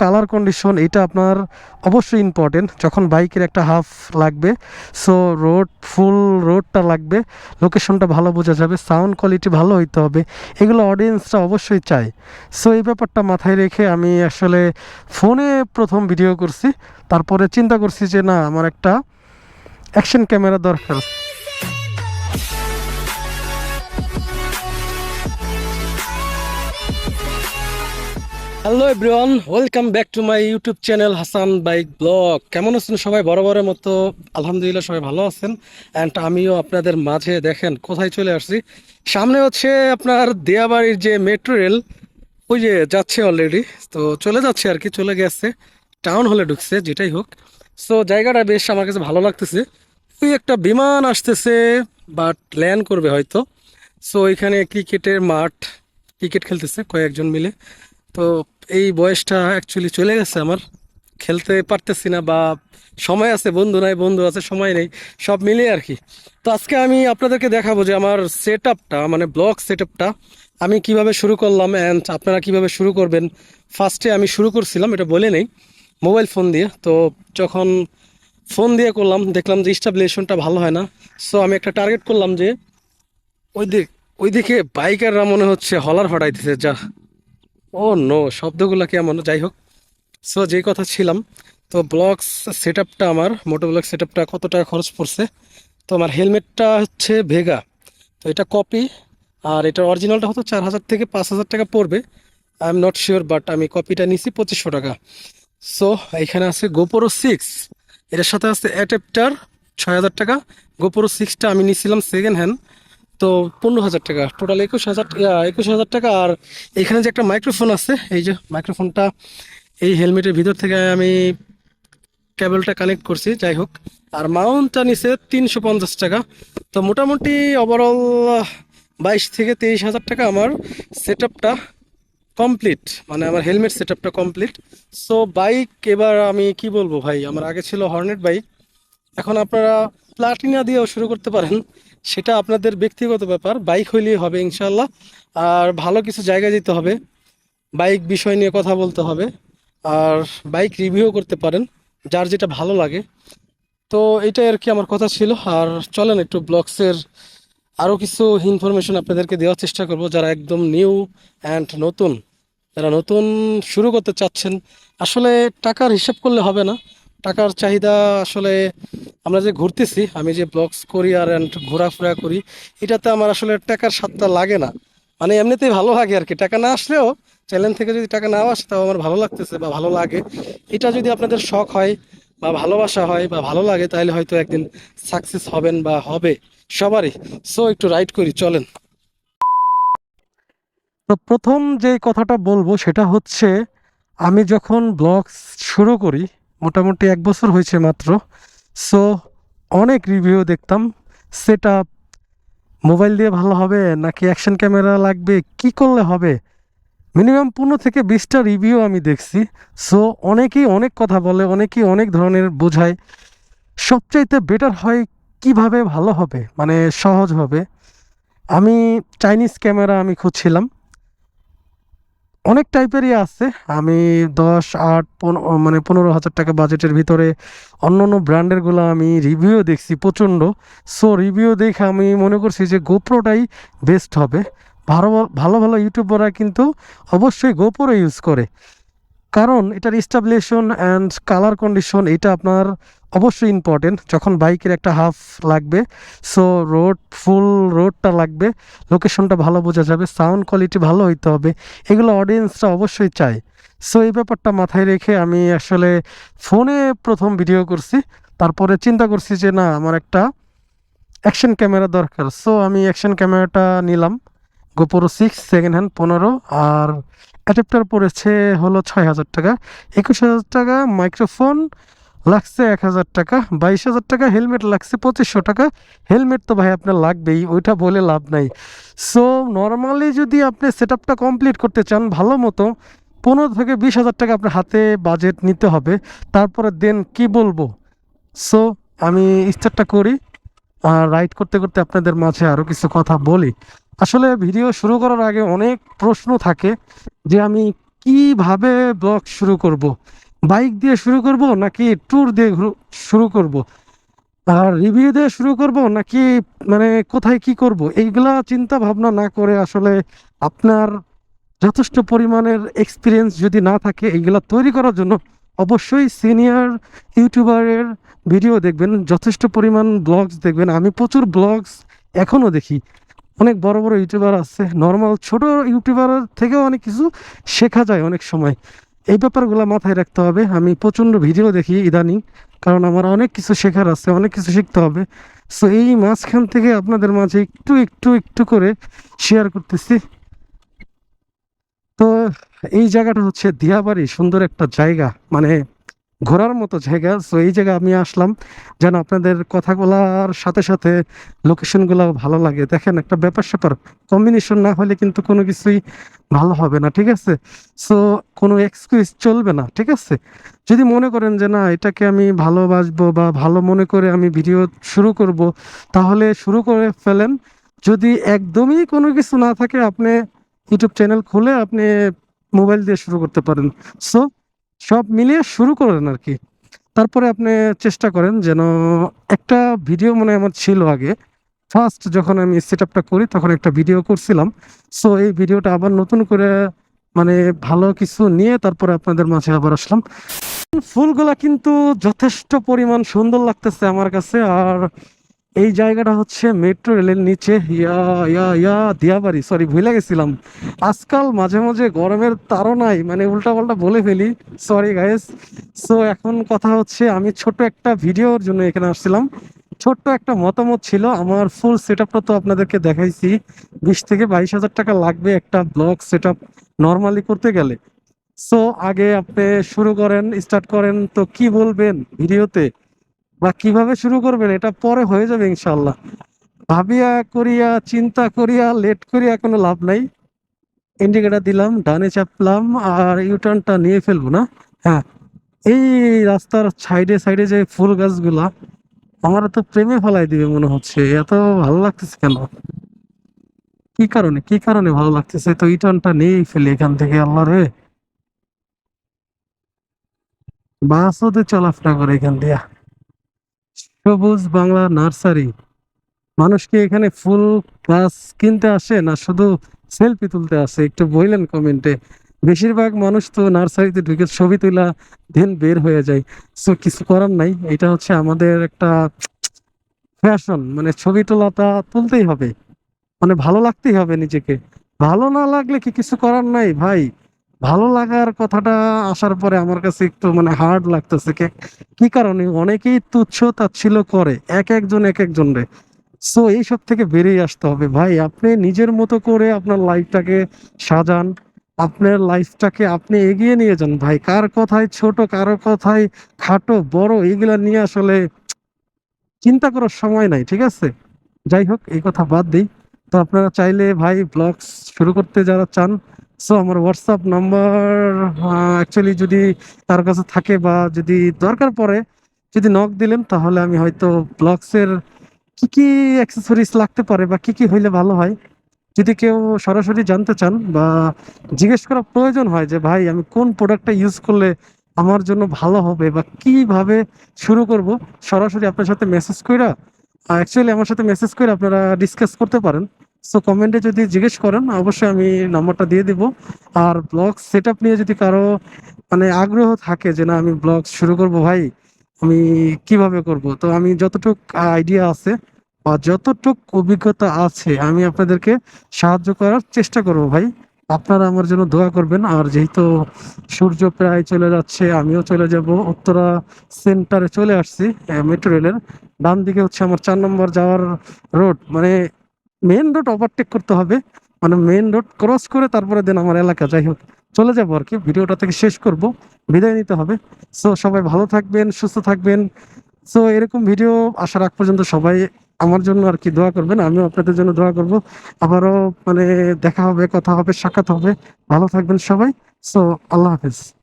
Colour condition এটা আপনার অবশ্যই ইম্পর্টেন্ট যখন বাইকের একটা হাফ লাগবে সো রোড ফুল রোডটা লাগবে লোকেশনটা ভালো বোঝা যাবে সাউন্ড কোয়ালিটি ভালো হইতে হবে, এগুলো অডিয়েন্সটা অবশ্যই চায়। সো এই ব্যাপারটা মাথায় রেখে আমি আসলে ফোনে প্রথম ভিডিও করছি, তারপরে চিন্তা করছি যে না, আমার একটা অ্যাকশন ক্যামেরা দরকার। Hello everyone welcome back to my YouTube channel Hasan bike vlog কেমন আছেন সবাই? বরাবরের মতো আলহামদুলিল্লাহ সবাই ভালো আছেন। অ্যান্ড আমিও আপনাদের মাঝে দেখেন, কোথায় চলে আসছি? সামনে হচ্ছে আপনার দেয়াবাড়ির যে মেট্রো রেল ওই যে যাচ্ছে অলরেডি তো চলে যাচ্ছে আর কি, চলে গেছে। টাউন হলে ঢুকছে, যেটাই হোক। সো জায়গাটা বেশ আমার কাছে ভালো লাগতেছে। ওই একটা বিমান আসতেছে বাট ল্যান্ড করবে হয়তো। সো এখানে ক্রিকেটের মাঠ ক্রিকেট খেলতেছে কয়েকজন মিলে। তো এই বয়সটা অ্যাকচুয়ালি চলে গেছে আমার। খেলতে পারতেছি না বা সময় আছে, বন্ধু নাই, বন্ধু আছে, সময় নেই, সব মিলিয়ে আর কি। তো আজকে আমি আপনাদেরকে দেখাবো যে আমার সেট আপটা মানে ব্লগ সেট আপটা আমি কীভাবে শুরু করলাম অ্যান্ড আপনারা কীভাবে শুরু করবেন। ফার্স্টে আমি শুরু করছিলাম, এটা বলে নেই মোবাইল ফোন দিয়ে। তো যখন ফোন দিয়ে করলাম, দেখলাম যে স্টাবলেশনটা ভালো হয় না। সো আমি একটা টার্গেট করলাম যে ওই দিক ওইদিকে বাইকাররা মনে হচ্ছে হলার হটাইতেছে যা। ও নো শব্দগুলো কেমন যাই হোক। সো যে কথা ছিলাম, তো ব্লগ সেট আপটা আমার মোটো ব্লগ সেট আপটা কত টাকা খরচ পড়ছে? তো আমার হেলমেটটা হচ্ছে ভেগা তো এটা কপি আর এটার অরিজিনালটা হতো চার হাজার থেকে পাঁচ হাজার টাকা পড়বে। I am not sure but আমি কপিটা নিছি পঁচিশশো টাকা। সো এখানে আছে গোপোরো সিক্স এটার সাথে আছে অ্যাডাপ্টার ছয় হাজার টাকা। গোপোরো সিক্সটা আমি নিছিলাম সেকেন্ড হ্যান্ড তো পনেরো হাজার টাকা। টোটাল একুশ হাজার একুশ হাজার টাকা। আর এখানে যে একটা মাইক্রোফোন আছে, এই যে মাইক্রোফোনটা এই হেলমেটের ভিতর থেকে আমি কেবলটা কানেক্ট করছি, যাই হোক। আর মাউন্টটা নিছে তিনশো পঞ্চাশ টাকা। তো মোটামুটি ওভারঅল বাইশ থেকে তেইশ হাজার টাকা আমার সেট আপটা কমপ্লিট মানে আমার হেলমেট সেট আপটা কমপ্লিট সো বাইক এবার আমি কি বলব ভাই? আমার আগে ছিল হর্নেট বাইক এখন আপনারা প্লাটিনা দিয়েও শুরু করতে পারেন। সেটা আপনাদের ব্যক্তিগত ব্যাপার বাইক হইলেই হবে ইনশাল্লাহ আর ভালো কিছু জায়গায় যেতে হবে বাইক বিষয় নিয়ে কথা বলতে হবে, আর বাইক রিভিউ করতে পারেন, যার যেটা ভালো লাগে। তো এটাই আর কি আমার কথা ছিল, আর চলেন একটু ব্লগসের আরও কিছু ইনফরমেশন আপনাদেরকে দেওয়ার চেষ্টা করব, যারা একদম নিউ অ্যান্ড নতুন। যারা নতুন শুরু করতে চাচ্ছেন, আসলে টাকার হিসাব করলে হবে না। টাকার চাহিদা আসলে আমরা যে ঘুরতেছি, আমি যে ব্লগস করি আর ঘোরাফেরা করি, এটাতে আমার আসলে টাকার স্বাদটা লাগে না। মানে এমনিতেই ভালো লাগে আর কি। টাকা না আসলেও চ্যানেল থেকে যদি টাকা নাও আসে, তাও আমার ভালো লাগতেছে বা ভালো লাগে। এটা যদি আপনাদের শখ হয় বা ভালোবাসা হয় বা ভালো লাগে, তাহলে হয়তো একদিন সাকসেস হবেন বা হবে। সবারই। সো একটু রাইড করি, চলেন। তো প্রথম যে কথাটা বলব, সেটা হচ্ছে, আমি যখন ব্লগ শুরু করি, মোটামুটি এক বছর হয়েছে মাত্র সো অনেক রিভিউ দেখতাম। সেট মোবাইল দিয়ে ভালো হবে নাকি অ্যাকশন ক্যামেরা লাগবে? কি করলে হবে? মিনিমাম পনেরো থেকে বিশটা রিভিউ আমি দেখছি। সো অনেকেই অনেক কথা বলে, অনেকেই অনেক ধরনের বোঝায়। সবচাইতে বেটার হয় কীভাবে ভালো হবে? মানে সহজ হবে। আমি চাইনিজ ক্যামেরা আমি খুঁজছিলাম। অনেক টাইপেরই আছে। আমি দশ, আট পনেরো মানে পনেরো হাজার টাকা বাজেটের ভিতরে অন্য অন্য ব্র্যান্ডেরগুলো আমি রিভিউ দেখছি প্রচণ্ড। সো রিভিউ দেখে আমি মনে করছি যে গোপ্রোটাই বেস্ট হবে। ভালো ভালো ভালো ইউটিউবাররা কিন্তু অবশ্যই গোপ্রো ইউজ করে। কারণ এটার স্টাবলেশন অ্যান্ড কালার কন্ডিশন এটা আপনার অবশ্যই ইম্পর্টেন্ট যখন বাইকের একটা হাফ লাগবে সো রোড ফুল রোডটা লাগবে লোকেশনটা ভালো বোঝা যাবে সাউন্ড কোয়ালিটি ভালো হইতে হবে, এগুলো অডিয়েন্সটা অবশ্যই চায়। সো এই ব্যাপারটা মাথায় রেখে আমি আসলে ফোনে প্রথম ভিডিও করছি, তারপরে চিন্তা করছি যে না, আমার একটা অ্যাকশন ক্যামেরা দরকার। সো আমি অ্যাকশন ক্যামেরাটা নিলাম গোপোরো সিক্স সেকেন্ড হ্যান্ড পনেরো, আর অ্যাডাপ্টার পড়েছে হলো ছয় হাজার টাকা, একুশ হাজার টাকা মাইক্রোফোন লাগছে এক হাজার টাকা, বাইশ হাজার টাকা হেলমেট লাগছে পঁচিশশো টাকা। হেলমেট তো ভাই আপনার লাগবেই, ওইটা বলে লাভ নাই। সো নর্মালি যদি আপনি সেট আপটা কমপ্লিট করতে চান ভালো মতো, পনেরো থেকে বিশ হাজার টাকা আপনার হাতে বাজেট নিতে হবে। তারপরে দেন কি বলব? সো আমি স্টার্টটা করি, আর রাইড করতে করতে আপনাদের মাঝে আরও কিছু কথা বলি। আসলে ভিডিও শুরু করার আগে অনেক প্রশ্ন থাকে যে আমি কীভাবে ব্লগ শুরু করব? বাইক দিয়ে শুরু করব নাকি ট্যুর দিয়ে শুরু করব? আর রিভিউ দিয়ে শুরু করব নাকি মানে কোথায় কি করব? এইগুলা চিন্তা ভাবনা না করে আসলে আপনার যথেষ্ট পরিমাণের এক্সপিরিয়েন্স যদি না থাকে এইগুলা তৈরি করার জন্য অবশ্যই সিনিয়র ইউটিউবারের ভিডিও দেখবেন, যথেষ্ট পরিমাণ ব্লগস দেখবেন। আমি প্রচুর ব্লগস এখনও দেখি। অনেক বড় বড় ইউটিউবার আছে নর্মাল ছোট ইউটিউবার থেকেও অনেক কিছু শেখা যায় অনেক সময়। এই ব্যাপারগুলো মাথায় রাখতে হবে। আমি প্রচণ্ড ভিডিও দেখি ইদানিং, কারণ আমার অনেক কিছু শেখার আছে, অনেক কিছু শিখতে হবে। সো এই মাঝখান থেকে আপনাদের মাঝে একটু একটু একটু করে শেয়ার করতেছি। তো, এই জায়গাটা হচ্ছে দিয়াবাড়ি, সুন্দর একটা জায়গা। মানে ঘোরার মতো জায়গা। সো এই জায়গায় আমি আসলাম। যেন আপনাদের কথাগুলার সাথে সাথে লোকেশনগুলো ভালো লাগে। দেখেন, একটা ব্যাপার স্যাপার কম্বিনেশন না হলে কিন্তু কোনো কিছুই ভালো হবে না, ঠিক আছে? সো কোনো এক্সকিউজ চলবে না, ঠিক আছে? যদি মনে করেন যে না, এটাকে আমি ভালোবাসবো বা ভালো মনে করে আমি ভিডিও শুরু করব, তাহলে শুরু করে ফেলেন। যদি একদমই কোনো কিছু না থাকে, আপনি ইউটিউব চ্যানেল খুলে আপনি মোবাইল দিয়ে শুরু করতে পারেন। সো সব মিলিয়ে শুরু করেন আর কি। তারপরে আপনি চেষ্টা করেন যেন একটা ভিডিও মনে আমার ছিল আগে। ফার্স্ট যখন আমি সেট আপটা করি তখন একটা ভিডিও করছিলাম। সো এই ভিডিওটা আবার নতুন করে মানে ভালো কিছু নিয়ে তারপরে আপনাদের মাঝে আবার আসলাম। ফুলগুলা কিন্তু যথেষ্ট পরিমাণ সুন্দর লাগতেছে আমার কাছে আর এই জায়গাটা হচ্ছে মেট্রো রেলের নিচে। ইয়া ইয়া ইয়া, দিয়াবাড়ি। সরি ভুলে গেছিলাম। আজকাল মাঝে মাঝে গরমের তাড়নায় মানে উল্টা পাল্টা বলে ফেলি। সরি গাইস সো এখন কথা হচ্ছে, আমি ছোট একটা ভিডিওর জন্য এখানে আসছিলাম। ছোট্ট একটা মতামত ছিল, আমার ফুল সেট আপটা তো আপনাদেরকে দেখাইছি। বিশ থেকে বাইশ হাজার টাকা লাগবে একটা ব্লগ সেট আপ নর্মালি করতে গেলে। সো আগে আপনি শুরু করেন স্টার্ট করেন, তো কি বলবেন ভিডিওতে? বা কীভাবে শুরু করবেন, এটা পরে হয়ে যাবে ইনশাল্লাহ ভাবিয়া করিয়া, চিন্তা করিয়া লেট করিয়া কোনো লাভ নাই। ইন্ডিকেটার দিলাম, ডানে চাপলাম, আর ইউটার্নটা নিয়ে ফেলব না। হ্যাঁ এই রাস্তার সাইডে সাইডে যে ফুল গাছগুলা আমার তো প্রেমে ফেলাই দিবে মনে হচ্ছে। এত ভালো লাগতেছে কেন? কি কারণে কি কারণে ভালো লাগতেছে? তো ইউটার্নটা নিয়েই ফেলি এখান থেকে, আল্লাহ রে। বাসও তো চলাফেরা করে এখান দিয়া। সবুজ বাংলা নার্সারি। মানুষ কি এখানে ফুল, গাছ কিনতে আসে না শুধু সেলফি তুলতে আসে? একটু বললেন কমেন্টে বেশিরভাগ মানুষ তো নার্সারিতে ঢুকে ছবি তোলা দেন বের হয়ে যায়। সো কিছু করার নাই। এটা হচ্ছে আমাদের একটা ফ্যাশন মানে ছবি তোলাটা তুলতেই হবে। মানে ভালো লাগতেই হবে নিজেকে। ভালো না লাগলে কি কিছু করার নাই ভাই? ভালো লাগার কথাটা আসার পরে আমার কাছে একটু মানে হার্ড লাগতেছে কি কারণে? অনেকেই তুচ্ছ তাচ্ছিল্য করে, এক একজন এক একজন রে। সো এইসব থেকে বেরিয়ে আসতে হবে। ভাই, আপনি নিজের মতো করে আপনার লাইফটাকে সাজান, আপনার লাইফটাকে আপনি এগিয়ে নিয়ে যান। ভাই, কার কথায় ছোট, কারও কথায় খাটো, বড় এগুলা নিয়ে আসলে চিন্তা করার সময় নাই, ঠিক আছে? যাই হোক, এই কথা বাদ দিই। তো আপনারা চাইলে ভাই ব্লগস শুরু করতে যারা চান সো আমার হোয়াটসঅ্যাপ নাম্বার অ্যাকচুয়ালি যদি তার কাছে থাকে বা যদি দরকার পড়ে, যদি নক দিলেন, তাহলে আমি হয়তো ব্লগসের কি কি অ্যাক্সেসরিজ লাগতে পারে বা কি কি হইলে ভালো হয়। যদি কেউ সরাসরি জানতে চান বা জিজ্ঞেস করা প্রয়োজন হয় যে, ভাই, আমি কোন প্রোডাক্টটা ইউজ করলে আমার জন্য ভালো হবে বা কীভাবে শুরু করব? সরাসরি আপনার সাথে মেসেজ কইরা অ্যাকচুয়ালি আমার সাথে মেসেজ করে আপনারা ডিসকাস করতে পারেন। সো কমেন্টে যদি জিজ্ঞেস করেন, অবশ্যই আমি নাম্বারটা দিয়ে দিব। আর ব্লগ সেট নিয়ে যদি কারও মানে আগ্রহ থাকে যে, না, আমি ব্লগ শুরু করব ভাই, আমি কীভাবে করব? তো আমি যতটুক আইডিয়া আছে বা যতটুক অভিজ্ঞতা আছে, আমি আপনাদেরকে সাহায্য করার চেষ্টা করব ভাই। আপনারা আমার জন্য দোয়া করবেন। আর যেহেতু সূর্য প্রায় চলে যাচ্ছে, আমিও চলে যাব। উত্তরা সেন্টারে চলে আসছি মেট্রো রেলের ডান দিকে হচ্ছে আমার চার নম্বর যাওয়ার রোড মানে মেন রোড ওভারটেক করতে হবে। মানে মেন রোড ক্রস করে তারপরে দেন আমার এলাকা, যাই হোক, চলে যাব আর কি। ভিডিওটা থেকে শেষ করব, বিদায় নিতে হবে। সো সবাই ভালো থাকবেন, সুস্থ থাকবেন। সো এরকম ভিডিও আসার আগ পর্যন্ত সবাই আমার জন্য আর কি দোয়া করবেন, আমিও আপনাদের জন্য দোয়া করব। আবারও মানে দেখা হবে, কথা হবে, সাক্ষাৎ হবে। ভালো থাকবেন সবাই। সো আল্লাহ হাফেজ।